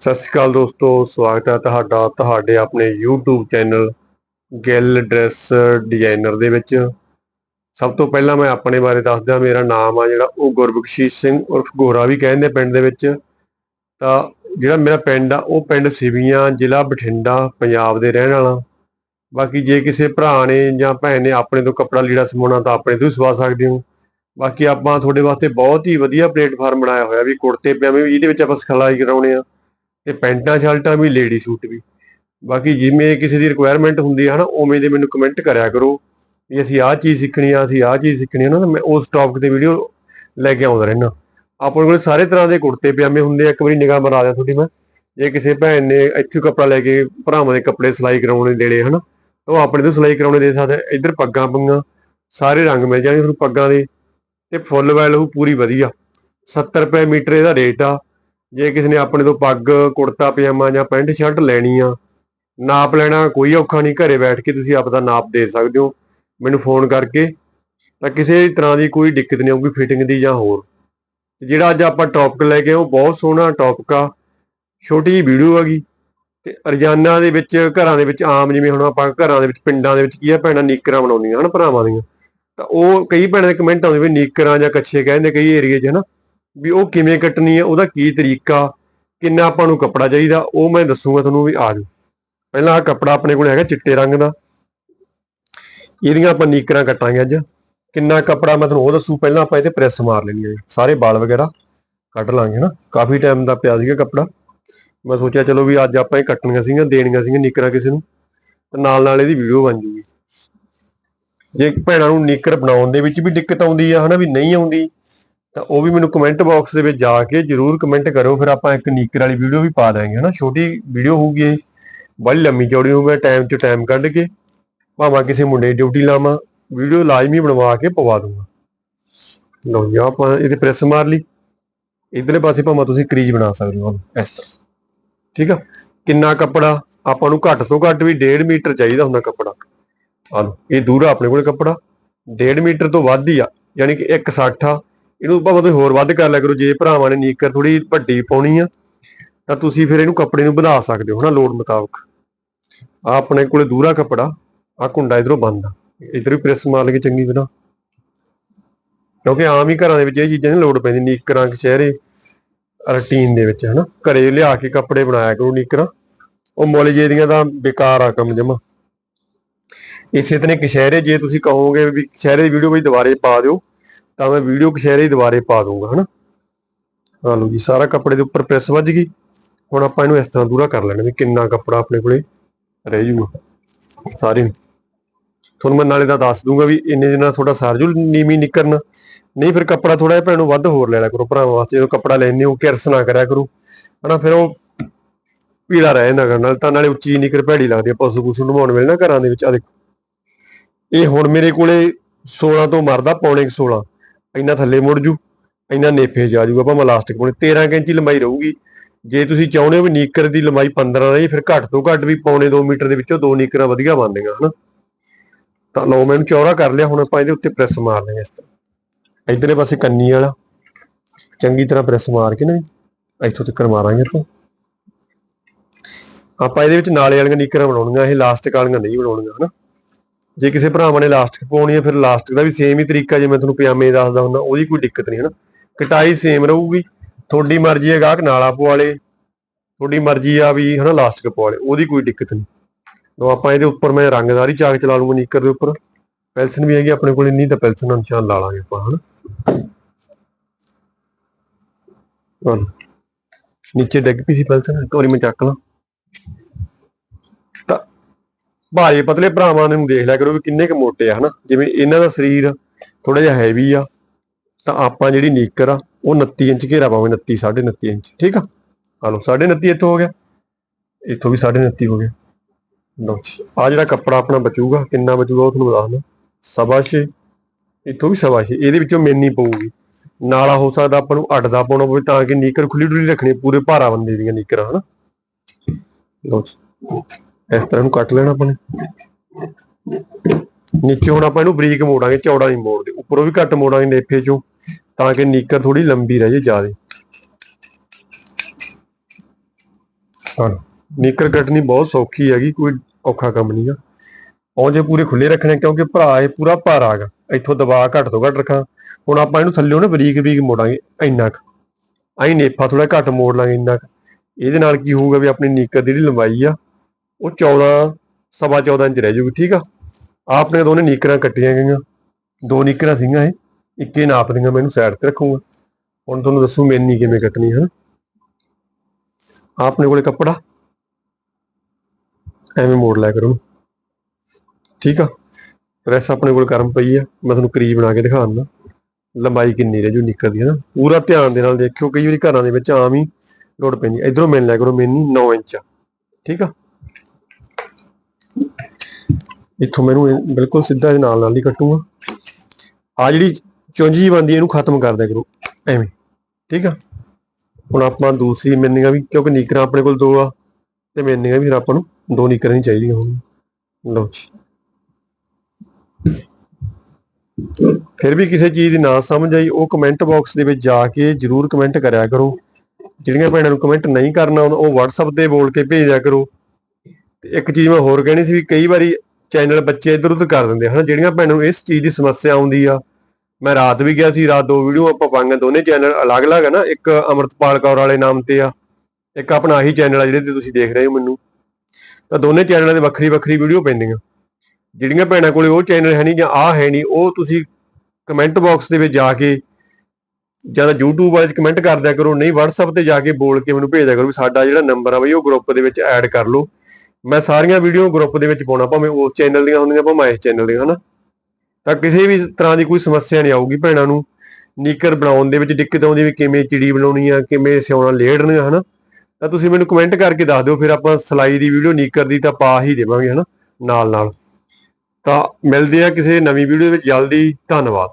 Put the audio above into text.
ਸਤਿ ਸ਼੍ਰੀ ਅਕਾਲ ਦੋਸਤੋ, ਸਵਾਗਤ ਹੈ ਤੁਹਾਡਾ, ਤੁਹਾਡੇ ਆਪਣੇ YouTube channel Gill dress designer ਦੇ ਵਿੱਚ। ਸਭ ਤੋਂ ਪਹਿਲਾਂ ਮੈਂ ਆਪਣੇ ਬਾਰੇ ਦੱਸਦਾ, ਮੇਰਾ ਨਾਮ ਆ ਜਿਹੜਾ ਉਹ ਗੁਰਬਖਸ਼ੀਸ਼ ਸਿੰਘ ਉਰਫ ਗੋਰਾ ਵੀ ਕਹਿੰਦੇ ਪਿੰਡ ਦੇ ਵਿੱਚ। ਤਾਂ ਜਿਹੜਾ ਮੇਰਾ ਪਿੰਡ ਆ, ਉਹ ਪਿੰਡ ਸਿਵੀਆਂ, ਜ਼ਿਲ੍ਹਾ ਬਠਿੰਡਾ, ਪੰਜਾਬ ਦੇ ਰਹਿਣ ਵਾਲਾ। ਬਾਕੀ ਜੇ ਕਿਸੇ ਭਰਾ ਨੇ ਜਾਂ ਭੈਣ ਨੇ ਆਪਣੇ ਤੋਂ ਕੱਪੜਾ ਲੀੜਾ ਸਮਾਉਣਾ ਤਾਂ ਆਪਣੇ ਤੋਂ ਹੀ ਸਵਾ ਸਕਦੇ ਹੋ। ਬਾਕੀ ਆਪਾਂ ਤੁਹਾਡੇ ਵਾਸਤੇ ਬਹੁਤ ਹੀ ਵਧੀਆ ਪਲੇਟਫਾਰਮ ਬਣਾਇਆ ਹੋਇਆ ਵੀ ਕੁੜਤੇ, ਪਜਾਮੇ ਵੀ ਇਹਦੇ ਵਿੱਚ ਆਪਾਂ ਸਿਖਲਾਈ ਕਰਾਉਣੇ ਆ। ਤੇ ਪੈਂਟਾਂ ਸ਼ਰਟਾਂ ਵੀ ਲੇਡੀ ਸੂਟ ਵੀ। ਬਾਕੀ ਜਿਵੇਂ ਕਿਸੇ ਦੀ ਰਿਕੁਆਇਰਮੈਂਟ ਹੁੰਦੀ ਹੈ ਨਾ ਉਵੇਂ ਦੇ ਮੈਨੂੰ ਕਮੈਂਟ ਕਰਿਆ ਕਰੋ ਵੀ ਅਸੀਂ ਆਹ ਚੀਜ਼ ਸਿੱਖਣੀ ਆ, ਅਸੀਂ ਆਹ ਚੀਜ਼ ਸਿੱਖਣੀ ਆ ਨਾ ਮੈਂ ਉਸ ਟੌਪਿਕ ਤੇ ਵੀਡੀਓ ਲੈ ਕੇ ਆਉਂਦਾ ਰਹਿਣਾ ਆਪਣੇ ਕੋਲ ਸਾਰੇ ਤਰ੍ਹਾਂ ਦੇ ਕੁੜਤੇ, ਪਜਾਮੇ ਹੁੰਦੇ ਆ, ਇੱਕ ਵਾਰੀ ਨਿਗਾਹ ਮਾਰਾ ਦਿਆਂ ਤੁਹਾਡੀ ਮੈਂ। ਜੇ ਕਿਸੇ ਭੈਣ ਨੇ ਇੱਥੇ ਕੱਪੜਾ ਲੈ ਕੇ ਭਰਾਵਾਂ ਦੇ ਕੱਪੜੇ ਸਿਲਾਈ ਕਰਾਉਣੇ ਦੇਣੇ ਹਨਾ, ਤਾਂ ਉਹ ਆਪਣੇ ਤੋਂ ਸਿਲਾਈ ਕਰਾਉਣੇ ਦੇ ਸਕਦੇ ਇੱਧਰ ਪੱਗਾਂ ਪੰਗਾਂ ਸਾਰੇ ਰੰਗ ਮਿਲ ਜਾਣਗੇ ਤੁਹਾਨੂੰ ਪੱਗਾਂ ਦੇ। ਤੇ ਫੁੱਲ ਵੈਲ ਉਹ ਪੂਰੀ ਵਧੀਆ। 70 ਰੁਪਏ ਮੀਟਰ ਇਹਦਾ ਰੇਟ ਆ। ਜੇ ਕਿਸੇ ਨੇ ਆਪਣੇ ਤੋਂ ਪੱਗ, ਕੁੜਤਾ, ਪਜਾਮਾ ਜਾਂ ਪੈਂਟ, ਸ਼ਰਟ ਲੈਣੀ ਆ, ਨਾਪ ਲੈਣਾ ਕੋਈ ਔਖਾ ਨਹੀਂ, ਘਰੇ ਬੈਠ ਕੇ ਤੁਸੀਂ ਆਪਦਾ ਨਾਪ ਦੇ ਸਕਦੇ ਹੋ। ਮੈਨੂੰ ਫੋਨ ਕਰਕੇ ਤਾਂ ਕਿਸੇ ਤਰ੍ਹਾਂ ਦੀ ਕੋਈ ਦਿੱਕਤ ਨਹੀਂ ਆਊਗੀ ਫਿਟਿੰਗ ਦੀ ਜਾਂ ਹੋਰ। ਤੇ ਜਿਹੜਾ ਅੱਜ ਆਪਾਂ ਟੌਪਿਕ ਲੈ ਕੇ ਉਹ ਬਹੁਤ ਸੋਹਣਾ ਟੌਪਿਕ ਆ। ਛੋਟੀ ਜਿਹੀ ਵੀਡੀਓ ਹੈਗੀ ਤੇ ਰੋਜ਼ਾਨਾ ਦੇ ਵਿੱਚ, ਘਰਾਂ ਦੇ ਵਿੱਚ ਆਮ, ਜਿਵੇਂ ਹੁਣ ਆਪਾਂ ਘਰਾਂ ਦੇ ਵਿੱਚ, ਪਿੰਡਾਂ ਦੇ ਵਿੱਚ ਕੀ ਆ, ਭੈਣਾਂ ਨੀਕਰਾਂ ਬਣਾਉਂਦੀਆਂ ਹਨ, ਭਰਾਵਾਂ ਦੀਆਂ। ਤਾਂ ਉਹ ਕਈ ਭੈਣਾਂ ਦੇ ਕਮੈਂਟ ਆਉਂਦੇ ਵੀ ਨੀਕਰਾਂ ਜਾਂ ਕੱਛੇ ਕਹਿੰਦੇ, ਕਈ ਏਰੀਏ 'ਚ ਹਨਾ। ਵੀ ਉਹ ਕਿਵੇਂ ਕੱਟਣੀ ਹੈ, ਉਹਦਾ ਕੀ ਤਰੀਕਾ, ਕਿੰਨਾ ਆਪਾਂ ਨੂੰ ਕੱਪੜਾ ਚਾਹੀਦਾ, ਉਹ ਮੈਂ ਦੱਸੂਗਾ ਤੁਹਾਨੂੰ ਵੀ ਆ ਜਾਓ। ਪਹਿਲਾਂ ਆ ਕੱਪੜਾ ਆਪਣੇ ਕੋਲ ਹੈਗਾ ਚਿੱਟੇ ਰੰਗ ਦਾ। ਇਹਦੀਆਂ ਆਪਾਂ ਨੀਕਰਾਂ ਕੱਟਾਂਗੇ ਅੱਜ। ਕਿੰਨਾ ਕੱਪੜਾ ਮੈਂ ਤੁਹਾਨੂੰ ਉਹ ਦੱਸੂ, ਪਹਿਲਾਂ ਆਪਾਂ ਇਹਦੇ ਪ੍ਰੈਸ ਮਾਰ ਲੈਣੀ ਹੈ ਸਾਰੇ ਵਾਲ ਵਗੈਰਾ ਕੱਢ ਲਾਂਗੇ ਹਨਾ। ਕਾਫੀ ਟਾਈਮ ਦਾ ਪਿਆ ਸੀਗਾ ਕੱਪੜਾ। ਮੈਂ ਸੋਚਿਆ ਚਲੋ ਵੀ ਅੱਜ ਆਪਾਂ ਇਹ ਕੱਟਣੀਆਂ ਸੀਗੀਆਂ, ਦੇਣੀਆਂ ਸੀਗੀਆਂ ਨੀਕਰਾਂ ਕਿਸੇ ਨੂੰ, ਤੇ ਨਾਲ ਨਾਲ ਇਹਦੀ ਵੀਡੀਓ ਬਣ ਜੂਗੀ। ਜੇ ਭੈਣਾਂ ਨੂੰ ਨੀਕਰ ਬਣਾਉਣ ਦੇ ਵਿੱਚ ਵੀ ਦਿੱਕਤ ਆਉਂਦੀ ਆ ਹਨਾ, ਵੀ ਨਹੀਂ ਆਉਂਦੀ ਤਾਂ ਉਹ ਵੀ ਮੈਨੂੰ ਕਮੈਂਟ ਬਾਕਸ ਦੇ ਵਿੱਚ ਜਾ ਕੇ ਜਰੂਰ ਕਮੈਂਟ ਕਰੋ, ਫਿਰ ਆਪਾਂ ਇੱਕ ਨੀਕਰ ਵਾਲੀ ਵੀਡੀਓ ਵੀ ਪਾ ਦਾਂਗੇ ਹਨਾ? ਛੋਟੀ ਵੀਡੀਓ ਹੋਊਗੀ ਇਹ, ਬੜੀ ਲੰਮੀ ਚੌੜੀ ਹੋਊਗਾ ਟਾਈਮ to ਟਾਈਮ ਕੱਢ ਕੇ ਭਾਵੇਂ ਕਿਸੇ ਮੁੰਡੇ ਦੀ ਡਿਊਟੀ ਲਾਵਾਂ ਵੀਡੀਓ ਲਾਜ਼ਮੀ ਬਣਵਾ ਕੇ ਪਵਾ ਦੂੰਗਾ। ਲਓ ਜੀ, ਆਪਾਂ ਇਹਦੇ ਪ੍ਰੈਸ ਮਾਰ ਲਈ। ਇਧਰਲੇ ਪਾਸੇ ਭਾਵੇਂ ਤੁਸੀਂ ਕਰੀਜ ਬਣਾ ਸਕਦੇ ਹੋ ਇਸ ਤਰ੍ਹਾਂ। ਠੀਕ ਆ? ਕਿੰਨਾ ਕੱਪੜਾ? ਆਪਾਂ ਨੂੰ ਘੱਟ ਤੋਂ ਘੱਟ ਵੀ 1.5 ਮੀਟਰ ਚਾਹੀਦਾ ਹੁੰਦਾ ਕੱਪੜਾ। ਆ ਲਓ, ਇਹ ਦੂਰਾ ਆਪਣੇ ਕੋਲ ਕੱਪੜਾ। 1.5 ਮੀਟਰ ਤੋਂ ਵੱਧ ਹੀ ਆ, ਯਾਨੀ ਕਿ 160 ਆ। ਇਹਨੂੰ ਭਾਵੇਂ ਤੁਸੀਂ ਹੋਰ ਵੱਧ ਕਰ ਲਿਆ ਕਰੋ, ਜੇ ਭਰਾਵਾਂ ਨੇ ਨੀਕਰ ਥੋੜੀ ਵੱਡੀ ਪਾਉਣੀ ਆ, ਤਾਂ ਤੁਸੀਂ ਫਿਰ ਇਹਨੂੰ ਕੱਪੜੇ ਨੂੰ ਵਧਾ ਸਕਦੇ ਹੋ ਹਨਾ ਲੋੜ ਮੁਤਾਬਕ। ਆ ਆਪਣੇ ਕੋਲੇ ਦੂਰਾ ਕੱਪੜਾ ਆ ਕੁੰਡਾ ਇਧਰੋਂ ਬੰਦ ਆ। ਇਧਰ ਵੀ ਪ੍ਰੈਸ ਮਾਰ ਲਗੇ ਚੰਗੀ ਤਰ੍ਹਾਂ। ਕਿਉਂਕਿ ਆਮ ਹੀ ਘਰਾਂ ਦੇ ਵਿੱਚ ਇਹ ਚੀਜ਼ਾਂ ਨਹੀਂ ਲੋੜ ਪੈਂਦੀ, ਨੀਕਰਾਂ ਕਚਹਿਰੇ ਰੂਟੀਨ ਦੇ ਵਿੱਚ, ਹਨਾ। ਘਰੇ ਲਿਆ ਕੇ ਕੱਪੜੇ ਬਣਾਇਆ ਕਰੋ ਨੀਕਰਾਂ। ਉਹ ਮੁੱਲ ਜੇ ਦੀਆਂ ਤਾਂ ਬੇਕਾਰ ਆ ਕੰਮ ਜਮਾ। ਇਸੇ ਤਰ੍ਹਾਂ ਕਸ਼ਹਿਰੇ ਜੇ ਤੁਸੀਂ ਕਹੋਗੇ ਵੀ ਕਸ਼ਹਿਰੇ ਦੀ ਵੀਡੀਓ ਵੀ ਦੁਬਾਰੇ ਪਾ ਦਿਓ। ਤਾਂ ਮੈਂ ਵੀਡੀਓ ਕਸ਼ਹਿਰੇ ਹੀ ਦੁਬਾਰੇ ਪਾ ਦੂੰਗਾ ਹਨਾ? ਆ ਲਓ ਜੀ ਸਾਰਾ ਕੱਪੜੇ ਦੇ ਉੱਪਰ ਪ੍ਰੈਸ ਵੱਜ ਗਈ। ਹੁਣ ਆਪਾਂ ਇਹਨੂੰ ਇਸ ਤਰ੍ਹਾਂ ਦੂਰਾ ਕਰ ਲੈਣਾ ਵੀ ਕਿੰਨਾ ਕੱਪੜਾ ਆਪਣੇ ਕੋਲੇ ਰਹਿ ਜੂਗਾ। ਸਾਰੇ ਨੂੰ। ਤੁਹਾਨੂੰ ਮੈਂ ਨਾਲੇ ਦਾ ਦੱਸ ਦੂੰਗਾ ਵੀ ਇੰਨੇ ਦਿਨਾਂ ਤੁਹਾਡਾ ਸਰਜੂ ਨੀਵੀਂ ਨਿਕਰਨਾ। ਨਹੀਂ ਫਿਰ ਕੱਪੜਾ ਥੋੜਾ ਜਿਹਾ ਭੈਣੋਂ ਵੱਧ ਹੋਰ ਲੈ ਲਿਆ ਕਰੋ ਭਰਾਵਾਂ ਵਾਸਤੇ ਜਦੋਂ ਕੱਪੜਾ ਲੈਣੇ ਹੋ ਕਿਰਸ ਨਾ ਕਰਿਆ ਕਰੋ। ਹਨਾ ਫਿਰ ਉਹ ਪੀਲਾ ਰਹਿ ਜਾਂਦਾ ਗਾ, ਨਾਲ ਤਾਂ ਨਾਲੇ ਉੱਚੀ ਨਿਕਰ ਭੈੜੀ ਲੱਗਦੀ ਆ ਪਸ਼ੂ ਪਸ਼ੂ ਨਵਾਉਣ ਵੇਲੇ ਨਾ ਘਰਾਂ ਦੇ ਵਿੱਚ ਆ ਦੇਖੋ। ਇਹ ਹੁਣ ਮੇਰੇ ਕੋਲੇ 16 ਤੋਂ ਮਰਦਾ ਪੌਣੇ 16 ਇੰਨਾ ਥੱਲੇ ਮੁੜ ਜੂ, ਇੰਨਾ ਨੇਫੇ ਜਾ ਜੂਗਾ ਭਾਵੇਂ ਇਲਾਸਟਿਕ ਪਾਉਣੇ 13 ਕੁ ਇੰਚੀ ਲੰਬਾਈ ਰਹੂਗੀ। ਜੇ ਤੁਸੀਂ ਚਾਹੁੰਦੇ ਹੋ ਵੀ ਨੀਕਰ ਦੀ ਲੰਬਾਈ 15 ਰਹੀ, ਫਿਰ ਘੱਟ ਤੋਂ ਘੱਟ ਵੀ ਪੌਣੇ 2 ਮੀਟਰ ਦੇ ਵਿੱਚੋਂ ਦੋ ਨੀਕਰਾਂ ਵਧੀਆ ਬਣਦੀਆਂ, ਹਨਾ। ਤਾਂ ਲਓ, ਮੈਂ ਇਹਨੂੰ ਚੌੜਾ ਕਰ ਲਿਆ, ਹੁਣ ਆਪਾਂ ਇਹਦੇ ਉੱਤੇ ਪ੍ਰੈਸ ਮਾਰ ਲੈਂਗੇ ਇਸ ਤਰ੍ਹਾਂ। ਇਧਰਲੇ ਪਾਸੇ ਕੰਨੀ ਵਾਲਾ, ਚੰਗੀ ਤਰ੍ਹਾਂ ਪ੍ਰੈਸ ਮਾਰ ਕੇ ਨਾ, ਇੱਥੋਂ ਤੱਕ ਮਾਰਾਂਗੇ ਆਪਾਂ। ਆਪਾਂ ਇਹਦੇ ਵਿੱਚ ਨਾਲੇ ਵਾਲੀਆਂ ਨੀਕਰਾਂ ਬਣਾਉਣੀਆਂ, ਇਹ ਲਾਸਟਿਕ ਵਾਲੀਆਂ ਨਹੀਂ ਬਣਾਉਣੀਆਂ, ਹਨਾ। ਜੇ ਕਿਸੇ ਭਰਾਵਾਂ ਨੇ ਲਾਸਟਿਕ ਪਾਉਣੀ ਹੈ, ਫਿਰ ਲਾਸਟਿਕ ਦਾ ਵੀ ਸੇਮ ਹੀ ਤਰੀਕਾ ਜਿਵੇਂ ਤੁਹਾਨੂੰ ਪਜਾਮੇ ਦੱਸਦਾ ਹੁੰਦਾ, ਉਹਦੀ ਕੋਈ ਦਿੱਕਤ ਨਹੀਂ, ਹਨਾ? ਕਟਾਈ ਸੇਮ ਰਹੂਗੀ, ਤੁਹਾਡੀ ਮਰਜ਼ੀ ਹੈ ਗਾਹਕ ਨਾਲਾ ਪਵਾ ਲੇ, ਤੁਹਾਡੀ ਮਰਜ਼ੀ ਆ ਵੀ, ਹਨਾ ਲਾਸਟਿਕ ਪਵਾ ਲੇ, ਉਹਦੀ ਕੋਈ ਦਿੱਕਤ ਨਹੀਂ। ਲੋ ਆਪਾਂ ਇਹਦੇ ਉੱਪਰ ਮੈਂ ਰੰਗਦਾਰੀ ਚਾਕ ਚਲਾ ਲੂੰਗਾ ਨੀਕਰ ਦੇ ਉੱਪਰ। ਪੈਲਸਨ ਵੀ ਹੈਗੀ ਆਪਣੇ ਕੋਲ ਇੰਨੀ, ਤਾਂ ਪੈਲਸਨ ਦਾ ਨਿਸ਼ਾਨ ਲਾ ਲਾਂਗੇ ਆਪਾਂ, ਹਨਾ? ਨੀਚੇ ਡਿੱਗ ਪਈ ਸੀ ਪੈਲਸਨ, ਇੱਕ ਵਾਰੀ ਮੈਂ ਚੱਕ ਲਾਂ ਤਾਂ ਭਾਰੇ ਪਤਲੇ ਭਰਾਵਾਂ ਨੂੰ ਦੇਖ ਲਿਆ ਕਰੋ ਵੀ ਕਿੰਨੇ ਕੁ ਮੋਟੇ ਆ, ਹਨਾ? ਜਿਵੇਂ ਇਹਨਾਂ ਦਾ ਸਰੀਰ ਥੋੜਾ ਜਿਹਾ ਹੈਵੀ ਆ, ਤਾਂ ਆਪਾਂ ਜਿਹੜੀ ਨੀਕਰ ਆ, ਉਹ 29 ਇੰਚ ਘੇਰਾ ਪਾਵਾਂਗੇ 29 29.5 ਇੰਚ, ਠੀਕ ਆ? ਆ 29.5 ਇੱਥੋਂ ਹੋ ਗਿਆ। ਇੱਥੋਂ ਵੀ 29.5 ਹੋ ਗਿਆ। ਲਓ ਜੀ ਆ ਜਿਹੜਾ ਕੱਪੜਾ ਆਪਣਾ ਬਚੂਗਾ, ਕਿੰਨਾ ਬਚੂਗਾ ਉਹ ਤੁਹਾਨੂੰ ਦੱਸਦਾ ਸਵਾ ਛੇ, ਇੱਥੋਂ ਵੀ ਸਵਾ ਛੇ, ਇਹਦੇ ਵਿੱਚੋਂ ਮੇਨੀ ਪਊਗੀ। ਨਾਲਾ ਹੋ ਸਕਦਾ ਆਪਾਂ ਨੂੰ ਅੱਡ ਦਾ ਪਾਉਣਾ ਪਵੇ, ਤਾਂ ਕਿ ਨੀਕਰ ਖੁੱਲੀ ਡੁੱਲੀ ਰੱਖਣੀ ਪੂਰੇ ਭਾਰਾ ਬੰਦੇ ਦੀਆਂ ਨੀਕਰਾਂ, ਹਨਾ? ਲਓ ਜੀ। ਇਸ ਤਰ੍ਹਾਂ ਨੂੰ ਕੱਟ ਲੈਣਾ ਆਪਾਂ ਨੇ। ਨੀਚੇ ਹੁਣ ਆਪਾਂ ਇਹਨੂੰ ਬਰੀਕ ਮੋੜਾਂਗੇ, ਚੌੜਾ ਨਹੀਂ ਮੋੜਦੇ। ਉੱਪਰੋਂ ਵੀ ਘੱਟ ਮੋੜਾਂਗੇ ਨੇਫੇ ਚੋਂ, ਤਾਂ ਕਿ ਨੀਕਰ ਥੋੜੀ ਲੰਬੀ ਰਹੇ ਜਿਆਦੇ। ਹਾਂ, ਨੀਕਰ ਕੱਟਣੀ ਬਹੁਤ ਸੌਖੀ ਹੈਗੀ, ਕੋਈ ਔਖਾ ਕੰਮ ਨਹੀਂ ਆ। ਪੌਂਜੇ ਪੂਰੇ ਖੁੱਲੇ ਰੱਖਣੇ, ਕਿਉਂਕਿ ਭਰਾ ਇਹ ਪੂਰਾ ਭਾਰਾ ਹੈਗਾ। ਇੱਥੋਂ ਦਬਾਅ ਘੱਟ ਤੋਂ ਘੱਟ ਰੱਖਾਂ। ਹੁਣ ਆਪਾਂ ਇਹਨੂੰ ਥੱਲਿਓਂ ਨਾ ਬਰੀਕ ਬਰੀਕ ਮੋੜਾਂਗੇ, ਇੰਨਾ ਕੁ। ਆਈ ਨੇਫਾ ਥੋੜਾ ਘੱਟ ਮੋੜ ਲਾਂਗੇ ਇੰਨਾ ਕੁ। ਇਹਦੇ ਨਾਲ ਕੀ ਹੋਊਗਾ ਵੀ ਆਪਣੀ ਨੀਕਰ ਦੀ ਜਿਹੜੀ ਲੰਬਾਈ ਆ ਉਹ 14 ਸਵਾ 14 ਇੰਚ ਰਹਿ ਜੂਗੀ, ਠੀਕ ਆ? ਆਹ ਆਪਣੇ ਦੋਨੇ ਨੀਕਰਾਂ ਕੱਟੀਆਂ ਗਈਆਂ। ਦੋ ਨੀਕਰਾਂ ਸੀਗੀਆਂ ਇਹ, ਇੱਕੇ ਨਾਪ ਦੀਆਂ, ਮੈਂ ਇਹਨੂੰ ਸਾਈਡ ਤੇ ਰੱਖੂੰਗਾ। ਹੁਣ ਤੁਹਾਨੂੰ ਦੱਸੂ ਮੈਨੀ ਕਿਵੇਂ ਕੱਟਣੀ ਹੈ ਆਪਣੇ ਕੋਲੇ ਕੱਪੜਾ। ਐਵੇਂ ਮੋੜ ਲਿਆ ਕਰੋ। ਠੀਕ ਆ? ਪ੍ਰੈਸ ਆਪਣੇ ਕੋਲ ਗਰਮ ਪਈ ਆ। ਮੈਂ ਤੁਹਾਨੂੰ ਕਰੀਬ ਬਣਾ ਕੇ ਦਿਖਾ ਦਿੰਦਾ ਲੰਬਾਈ ਕਿੰਨੀ ਰਹਿ ਜੂ ਨਿਕਲ ਦੀ, ਹੈ ਨਾ? ਪੂਰਾ ਧਿਆਨ ਦੇ ਨਾਲ ਦੇਖਿਓ, ਕਈ ਵਾਰੀ ਘਰਾਂ ਦੇ ਵਿੱਚ ਆਮ ਹੀ ਲੋੜ ਪੈਂਦੀ। ਇਧਰੋਂ ਮਿਲ ਲਿਆ ਕਰੋ, ਮੈਨੀ 9 ਇੰਚ ਠੀਕ ਆ? ਇੱਥੋਂ ਮੈਨੂੰ ਬਿਲਕੁਲ ਸਿੱਧਾ ਇਹਦੇ ਨਾਲ ਨਾਲ ਹੀ ਕੱਟੂਗਾ। ਆ ਜਿਹੜੀ ਚੁੰਝੀ ਬੰਦੀ ਇਹਨੂੰ ਖਤਮ ਕਰ ਦਿਆ ਕਰੋ, ਐਵੇਂ। ਠੀਕ ਆ? ਹੁਣ ਆਪਾਂ ਦੂਸਰੀ ਮੈਨੀਆਂ ਵੀ, ਕਿਉਂਕਿ ਨੀਕਰਾਂ ਆਪਣੇ ਕੋਲ ਦੋ ਆ, ਤੇ ਮੈਨੀਆਂ ਵੀ ਫਿਰ ਆਪਾਂ ਨੂੰ ਦੋ ਨੀਕਰਾਂ ਹੀ ਚਾਹੀਦੀਆਂ ਹੋਣਗੀਆਂ। ਲਓ ਜੀ। ਫਿਰ ਵੀ ਕਿਸੇ ਚੀਜ਼ ਦੀ ਨਾ ਸਮਝ ਆਈ, ਉਹ ਕਮੈਂਟ ਬਾਕਸ ਦੇ ਵਿੱਚ ਜਾ ਕੇ ਜਰੂਰ ਕਮੈਂਟ ਕਰਿਆ ਕਰੋ। ਜਿਹੜੀਆਂ ਭੈਣਾਂ ਨੂੰ ਕਮੈਂਟ ਨਹੀਂ ਕਰਨਾ ਆਉਂਦਾ ਉਹ WhatsApp ਤੇ ਬੋਲ ਕੇ ਭੇਜਿਆ ਕਰੋ। ਤੇ ਇੱਕ ਚੀਜ਼ ਮੈਂ ਹੋਰ ਕਹਿਣੀ ਸੀ ਵੀ ਕਈ ਵਾਰੀ ਚੈਨਲ ਬੱਚੇ ਇਧਰ ਉਧਰ ਕਰ ਦਿੰਦੇ ਹਨ, ਜਿਹੜੀਆਂ ਭੈਣਾਂ ਨੂੰ ਇਸ ਚੀਜ਼ ਦੀ ਸਮੱਸਿਆ ਆਉਂਦੀ ਆ। ਮੈਂ ਰਾਤ ਵੀ ਗਿਆ ਸੀ, ਰਾਤ ਦੋ ਵੀਡੀਓ ਆਪਾਂ ਪਾਈਆਂ, ਦੋਨੇ ਚੈਨਲ ਅਲੱਗ-ਅਲੱਗ ਆ ਨਾ, ਇੱਕ ਅਮਰਤਪਾਲ ਕੌਰ ਵਾਲੇ ਨਾਮ ਤੇ ਆ, ਇੱਕ ਆਪਣਾ ਆਹੀ ਚੈਨਲ ਆ ਜਿਹੜੇ ਤੇ ਤੁਸੀਂ ਦੇਖ ਰਹੇ ਹੋ ਮੈਨੂੰ। ਤਾਂ ਦੋਨੇ ਚੈਨਲਾਂ ਦੇ ਵੱਖਰੀ ਵੱਖਰੀ ਵੀਡੀਓ ਪੈਂਦੀਆਂ। ਜਿਹੜੀਆਂ ਭੈਣਾਂ ਕੋਲੇ ਉਹ ਚੈਨਲ ਹੈ ਨਹੀਂ ਜਾਂ ਆ ਹੈ ਨਹੀਂ, ਉਹ ਤੁਸੀਂ ਕਮੈਂਟ ਬਾਕਸ ਦੇ ਵਿੱਚ ਜਾ ਕੇ ਜਾਂ ਤਾਂ YouTube ਵਾਲੇ ਕਮੈਂਟ ਕਰ ਦਿਆ ਕਰੋ, ਨਹੀਂ WhatsApp ਤੇ ਜਾ ਕੇ ਬੋਲ ਕੇ ਮੈਨੂੰ ਭੇਜ ਦਿਆ ਕਰੋ ਵੀ ਸਾਡਾ ਜਿਹੜਾ ਨੰਬਰ ਆ ਬਈ, ਉਹ ਗਰੁੱਪ ਦੇ ਵਿੱਚ ਐਡ ਕਰ ਲਓ। ਮੈਂ ਸਾਰੀਆਂ ਵੀਡੀਓ ਗਰੁੱਪ ਦੇ ਵਿੱਚ ਪਾਉਣਾ, ਭਾਵੇਂ ਉਸ ਚੈਨਲ ਦੀਆਂ ਹੁੰਦੀਆਂ, ਭਾਵੇਂ ਇਸ ਚੈਨਲ ਦੀਆਂ, ਹਨਾ? ਤਾਂ ਕਿਸੇ ਵੀ ਤਰ੍ਹਾਂ ਦੀ ਕੋਈ ਸਮੱਸਿਆ ਨਹੀਂ ਆਊਗੀ ਭੈਣਾਂ ਨੂੰ। ਨੀਕਰ ਬਣਾਉਣ ਦੇ ਵਿੱਚ ਦਿੱਕਤ ਆਉਂਦੀ ਵੀ ਕਿਵੇਂ ਚਿੜੀ ਬਣਾਉਣੀ ਆ, ਕਿਵੇਂ ਸਿਉਣਾ ਲੇੜਨੀਆਂ ਹਨਾ? ਤਾਂ ਤੁਸੀਂ ਮੈਨੂੰ ਕਮੈਂਟ ਕਰਕੇ ਦੱਸ ਦਿਓ, ਫਿਰ ਆਪਾਂ ਸਲਾਈ ਦੀ ਵੀਡੀਓ ਨੀਕਰ ਦੀ ਤਾਂ ਪਾ ਹੀ ਦੇਵਾਂਗੇ, ਹਨਾ? ਨਾਲ ਨਾਲ ਤਾਂ ਮਿਲਦੇ ਆ ਕਿਸੇ ਨਵੀਂ ਵੀਡੀਓ ਵਿੱਚ। ਜਲਦੀ, ਧੰਨਵਾਦ।